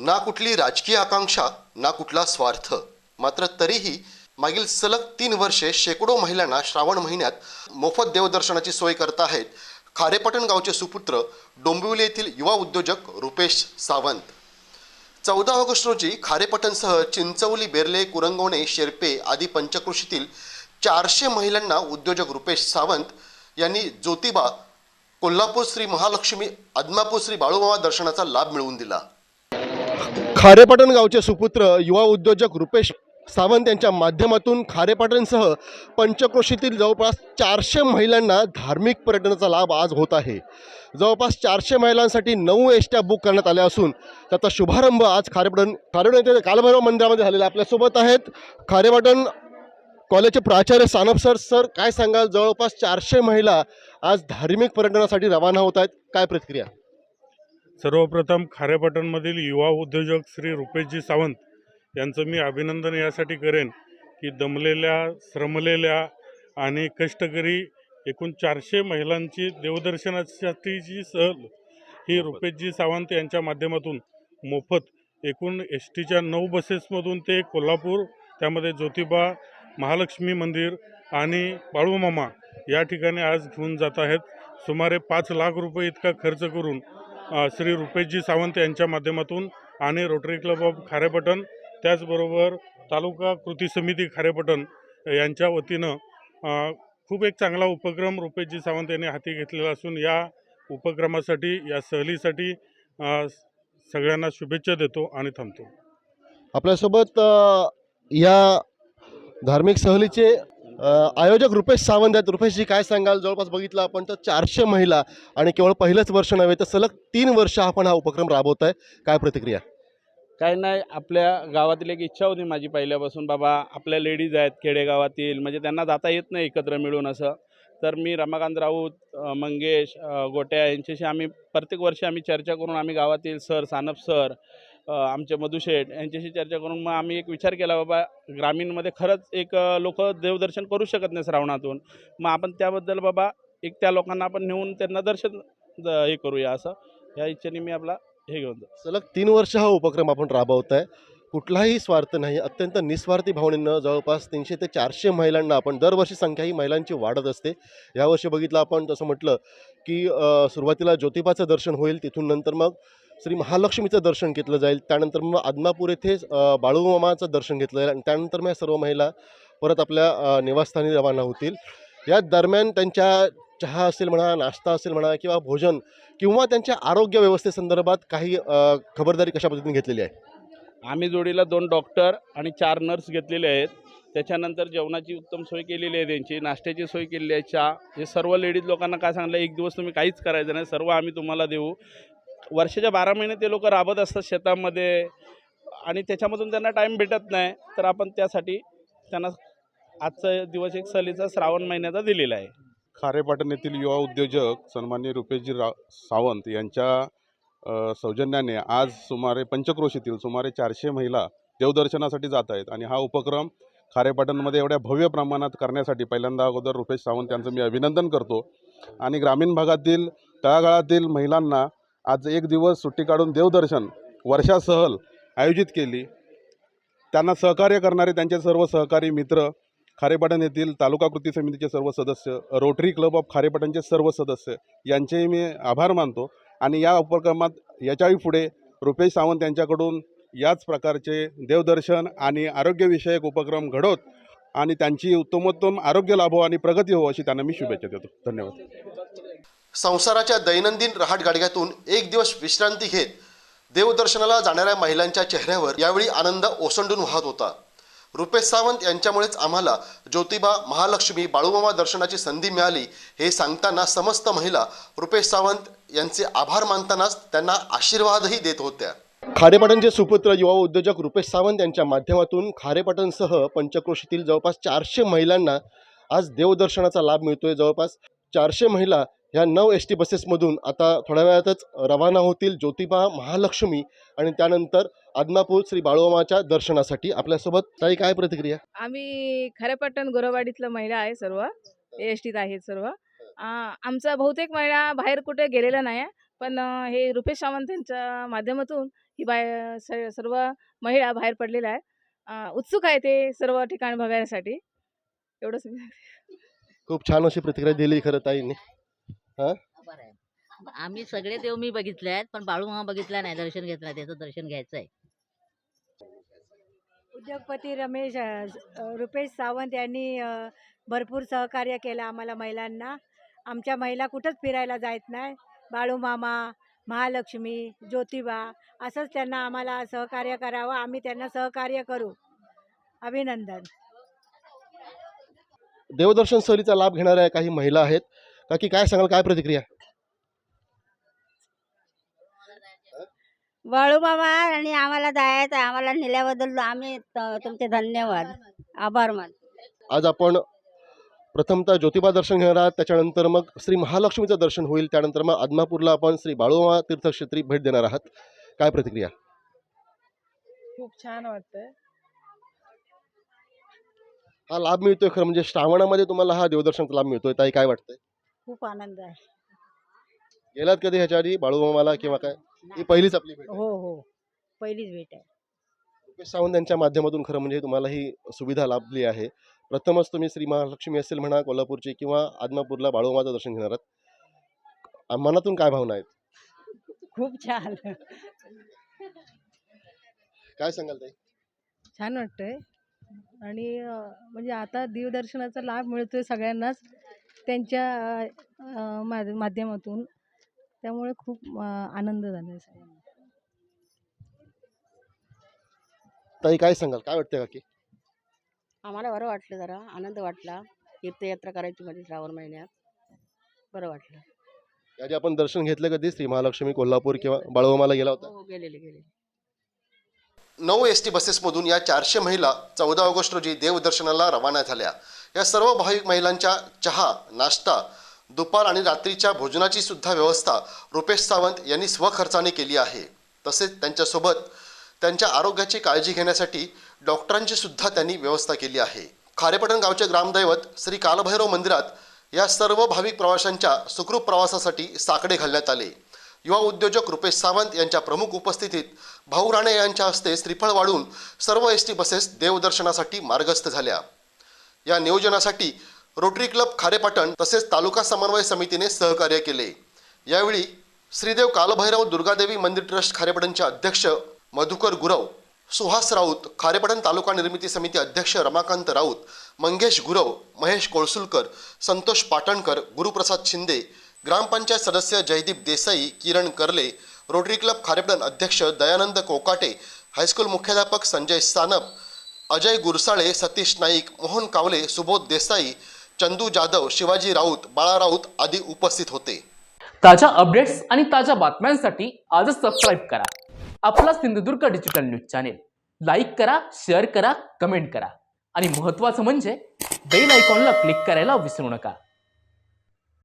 ना कुठली राजकीय आकांक्षा ना कुठला स्वार्थ. मात्र तरीही मागील सलग तीन वर्षे शेकडो महिलांना श्रावण महिन्यात मोफत देवदर्शनाची सोय करत आहेत खारेपटण गावचे सुपुत्र डोंबिवली येथील युवा उद्योजक रुपेश सावंत. चौदा ऑगस्ट रोजी खारेपटणसह चिंचवली बेर्ले कुरंगवणे शेर्पे आदी पंचकृषीतील चारशे महिलांना उद्योजक रुपेश सावंत यांनी ज्योतिबा कोल्हापूर श्री महालक्ष्मी आदमापूर श्री बाळूमामा दर्शनाचा लाभ मिळवून दिला. खारेपाटण गावचे सुपुत्र युवा उद्योजक रुपेश सावंत यांच्या माध्यमातून खारेपाटणसह पंचक्रोशीतील जवळपास चारशे महिलांना धार्मिक पर्यटनाचा लाभ आज होत आहे. जवळपास चारशे महिलांसाठी नऊ एसट्या बुक करण्यात आल्या असून त्याचा शुभारंभ आज खारेपाटण खारेपाटण येथे कालभैरव मंदिरामध्ये झालेला आहे. आपल्यासोबत आहेत खारेपाटण कॉलेजचे प्राचार्य सानप सर. सर काय सांगाल? जवळपास चारशे महिला आज धार्मिक पर्यटनासाठी रवाना होत आहेत. काय प्रतिक्रिया? सर्वप्रथम खारेपाटणमधील युवा उद्योजक श्री रुपेशजी सावंत यांचं मी अभिनंदन यासाठी करेन की दमलेल्या श्रमलेल्या आणि कष्टकरी एकूण चारशे महिलांची देवदर्शनासाठीची सहल ही रुपेशजी सावंत यांच्या माध्यमातून मोफत एकूण एस टीच्या नऊ बसेसमधून ते कोल्हापूर त्यामध्ये ज्योतिबा महालक्ष्मी मंदिर आणि बाळूमामा या ठिकाणी आज घेऊन जात आहेत. सुमारे पाच लाख रुपये इतका खर्च करून श्री रुपेशजी सावंत यांच्या माध्यमातून आणि रोटरी क्लब ऑफ खारेपटण त्याचबरोबर तालुका कृती समिती खारेपटण यांच्या वतीनं खूप एक चांगला उपक्रम रुपेशजी सावंत यांनी हाती घेतलेला असून या उपक्रमासाठी या सहलीसाठी सगळ्यांना शुभेच्छा देतो आणि थांबतो. आपल्यासोबत या धार्मिक सहलीचे आयोजक रुपेश सावंत आहेत. रुपेशजी काय सांगाल? जवळपास बघितलं आपण तर चारशे महिला आणि केवळ पहिलंच वर्ष नव्हे तर सलग तीन वर्ष आपण हा उपक्रम राबवत आहे. काय प्रतिक्रिया? काय नाही आपल्या गावातील एक इच्छा होती माझी पहिल्यापासून. बाबा आपल्या लेडीज आहेत खेडेगावातील म्हणजे त्यांना जाता येत नाही एकत्र मिळून असं. तर मी रमाकांत राऊत मंगेश गोट्या यांच्याशी आम्ही प्रत्येक वर्षी आम्ही चर्चा करून आम्ही गावातील सर सानप सर आमचे मधुशेठ यांच्याशी चर्चा करून मग आम्ही एक विचार केला बाबा ग्रामीणमध्ये खरंच एक लोक देवदर्शन करू शकत नाही श्रावणातून. मग आपण त्याबद्दल बाबा एक त्या लोकांना आपण नेऊन त्यांना दर्शन हे करूया असं. या इच्छेने मी आपला हे घेऊन जातो. सलग तीन वर्ष हा उपक्रम आपण राबवत आहे कुठलाही स्वार्थ नाही. अत्यंत निस्वार्थी भावनेनं जवळपास तीनशे ते चारशे महिलांना आपण दरवर्षी संख्या ही महिलांची वाढत असते. यावर्षी बघितलं आपण तसं म्हटलं की सुरुवातीला ज्योतिबाचं दर्शन होईल तिथून नंतर मग श्री महालक्ष्मीचं दर्शन घेतलं जाईल. त्यानंतर मग आदमापूर येथे बाळूमामाचं दर्शन घेतलं जाईल आणि त्यानंतर मग या सर्व महिला परत आपल्या निवासस्थानी रवाना होतील. या दरम्यान त्यांच्या चहा असेल म्हणा नाश्ता असेल म्हणा किंवा भोजन किंवा त्यांच्या आरोग्य व्यवस्थेसंदर्भात काही खबरदारी कशा पद्धतीने घेतलेली आहे? आम्ही जोडीला दोन डॉक्टर आणि चार नर्स घेतलेले आहेत. त्याच्यानंतर जेवणाची उत्तम सोय केलेली आहे त्यांची नाश्त्याची सोय केलेली आहे चहा. हे सर्व लेडीज लोकांना काय सांगलं एक दिवस तुम्ही काहीच करायचं नाही. सर्व आम्ही तुम्हाला देऊ. वर्षाच्या बारा महिने ते लोक राबत असतात शेतामध्ये आणि त्याच्यामधून त्यांना टाईम भेटत नाही. तर आपण त्यासाठी त्यांना आजचा दिवस एक सलीचा श्रावण महिन्याचा दिलेला आहे. खारेपाटण येथील युवा उद्योजक सन्मान्य रुपेशजी रा सावंत यांच्या सौजन्याने आज सुमारे पंचक्रोशीतील सुमारे चारशे महिला देवदर्शनासाठी जात आहेत. आणि हा उपक्रम खारेपाटणमध्ये एवढ्या भव्य प्रमाणात करण्यासाठी पहिल्यांदा अगोदर रुपेश सावंत यांचं मी अभिनंदन करतो. आणि ग्रामीण भागातील तळागाळातील महिलांना आज एक दिवस सुट्टी काढून देवदर्शन वर्षा सहल आयोजित केली. त्यांना सहकार्य करणारे त्यांचे सर्व सहकारी मित्र खारेपाटण येथील तालुका कृती समितीचे सर्व सदस्य रोटरी क्लब ऑफ खारेपाटणचे सर्व सदस्य यांचेही मी आभार मानतो. आणि या उपक्रमात याच्याही पुढे रुपेश सावंत यांच्याकडून याच प्रकारचे देवदर्शन आणि आरोग्यविषयक उपक्रम घडवत आणि त्यांची उत्तमोत्तम आरोग्य लाभो आणि प्रगती हो अशी त्यांना मी शुभेच्छा देतो. धन्यवाद. संसाराच्या दैनंदिन रहाटगाडग्यातून एक दिवस विश्रांती घेत देवदर्शनाला जाणाऱ्या महिलांच्या चेहऱ्यावर यावेळी आनंद ओसंडून वाहत होता. रुपेश सावंत यांच्यामुळेच आम्हाला ज्योतिबा महालक्ष्मी बाळूमामा दर्शनाची संधी मिळाली हे सांगताना समस्त महिला रुपेश सावंत यांचे आभार मानतानाच त्यांना आशीर्वादही देत होत्या. खारेपाटणचे सुपुत्र युवा उद्योजक रुपेश सावंत यांच्या माध्यमातून खारेपाटणसह पंचक्रोशीतील जवळपास चारशे महिलांना आज देवदर्शनाचा लाभ मिळतोय. जवळपास चारशे महिला ह्या नऊ एस टी बसेसमधून आता थोड्या वेळातच रवाना होतील ज्योतिबा महालक्ष्मी आणि त्यानंतर आदमापूर श्री बाळूमाच्या दर्शनासाठी. आपल्यासोबत काही काय प्रतिक्रिया? आम्ही खरेपट्टण गोरवाडीतलं महिला आहे सर्व. एस टीत आहेत सर्व. आमचा बहुतेक महिला बाहेर कुठे गेलेला नाही आहे पण हे रुपेश सावंत यांच्या माध्यमातून ही बाय स- सर्व महिला बाहेर पडलेल्या आहेत. अं, उत्सुक आहे ते सर्व ठिकाण बघण्यासाठी. एवढंच खूप छान अशी प्रतिक्रिया दिली खरं ताईंनी. आहे. आम्ही सगळे देव मी बघितले आहेत पण बाळू मामा बघितला नाही दर्शन घेतलं नाही त्याचं दर्शन घ्यायचं आहे. उद्योगपती रमेश रुपेश सावंत यांनी भरपूर सहकार्य केलं आम्हाला महिलांना. आमच्या महिला कुठंच फिरायला जात नाही. बाळूमामा महालक्ष्मी ज्योतिबा असंच त्यांना आम्हाला सहकार्य करावं. आम्ही त्यांना सहकार्य करू. अभिनंदन. देवदर्शन सहलीचा लाभ घेणाऱ्या काही महिला आहेत. काकी काय सांगाल काय प्रतिक्रिया? बाळूमामा आणि आम्हाला जायचं आहे आम्हाला नेल्याबद्दल आम्ही त- तुमचे धन्यवाद. आभार मान आज आपण प्रथमतः ज्योतिबा दर्शन घेणार आहात. त्याच्यानंतर मग श्री महालक्ष्मीचं दर्शन होईल. त्यानंतर मग आदमापूरला आपण श्री बाळूमामा तीर्थक्षेत्री भेट देणार आहात. काय प्रतिक्रिया? खूप छान वाटतंय. हा लाभ मिळतोय खरं म्हणजे श्रावणामध्ये तुम्हाला हा देवदर्शनाचा लाभ मिळतोय. ताई काय वाटतंय? खूप आनंद आहे. गेलात कधी ह्याच्या आधी बाळूमामाला किंवा काय? ही पहिलीच आपली भेट आहे. हो हो. पहिलीच भेट आहे. रुपेश सावंत यांच्या माध्यमातून खरं म्हणजे तुम्हाला ही सुविधा लाभली आहे. प्रथमच तुम्ही श्री महालक्ष्मी असेल म्हणा कोल्हापूरची किंवा आदमापूरला बाळूमाचं दर्शन घेणार आहात. आ- मनातून काय भावना आहेत? खूप छान. काय सांगाल ताई? छान वाटतंय. आणि अं, म्हणजे आता देवदर्शनाचा लाभ मिळतोय सगळ्यांनाच. त्यांच्या माध- माध्यमातून. त्यामुळे खूप आनंद झाला आहे सगळ्यांना. ताई काय सांगाल? काय वाटतंय काकी आम्हाला बरं वाटलं जरा. आनंद वाटला. तीर्थयात्रा करायची मध्ये श्रावण महिन्यात. बरं वाटलं. याआधी आपण दर्शन घेतलं कधी? श्री महालक्ष्मी कोल्हापूर किंवा बाळूमाला गेला होता? हो गेलेले गेलेले. नऊ एस टी बसेसमधून या चारशे महिला चौदा ऑगस्ट रोजी देवदर्शनाला रवाना झाल्या. या सर्व भाविक महिलांच्या चहा नाश्ता दुपार आणि रात्रीच्या भोजनाची सुद्धा व्यवस्था रुपेश सावंत यांनी स्वखर्चाने केली आहे. तसेच त्यांच्यासोबत त्यांच्या आरोग्याची काळजी घेण्यासाठी डॉक्टरांची सुद्धा त्यांनी व्यवस्था केली आहे. खारेपटण गावचे ग्रामदैवत श्री कालभैरव मंदिरात या सर्व भाविक प्रवाशांच्या सुखरूप प्रवासासाठी साकडे घालण्यात आले. युवा उद्योजक रुपेश सावंत यांच्या प्रमुख उपस्थितीत भाऊ राणे यांच्या हस्ते श्रीफळ वाढून सर्व एस टी बसेस देवदर्शनासाठी मार्गस्थ झाल्या. या नियोजनासाठी रोटरी क्लब खारेपाटण तसेच तालुका समन्वय समितीने सहकार्य केले. यावेळी श्रीदेव कालभैरव दुर्गादेवी मंदिर ट्रस्ट खारेपाटणचे अध्यक्ष मधुकर गुरव सुहास राऊत खारेपाटण तालुका निर्मिती समिती अध्यक्ष रमाकांत राऊत मंगेश गुरव महेश कोळसुलकर संतोष पाटणकर गुरुप्रसाद शिंदे ग्रामपंचायत सदस्य जयदीप देसाई किरण कर्ले रोटरी क्लब खारेपाटण अध्यक्ष दयानंद कोकाटे हायस्कूल मुख्याध्यापक संजय सानप अजय गुरसाळे सतीश नाईक मोहन कावले सुबोध देसाई चंदू जाधव शिवाजी राऊत बाळा राऊत आदी उपस्थित होते. ताज्या अपडेट्स आणि ताज्या बातम्यांसाठी आजच सबस्क्राईब करा. आपला Sindhudurg digital news channel like करा शेअर करा कमेंट करा. आणि महत्त्वाचं म्हणजे बेल आयकॉनला क्लिक करायला विसरू नका.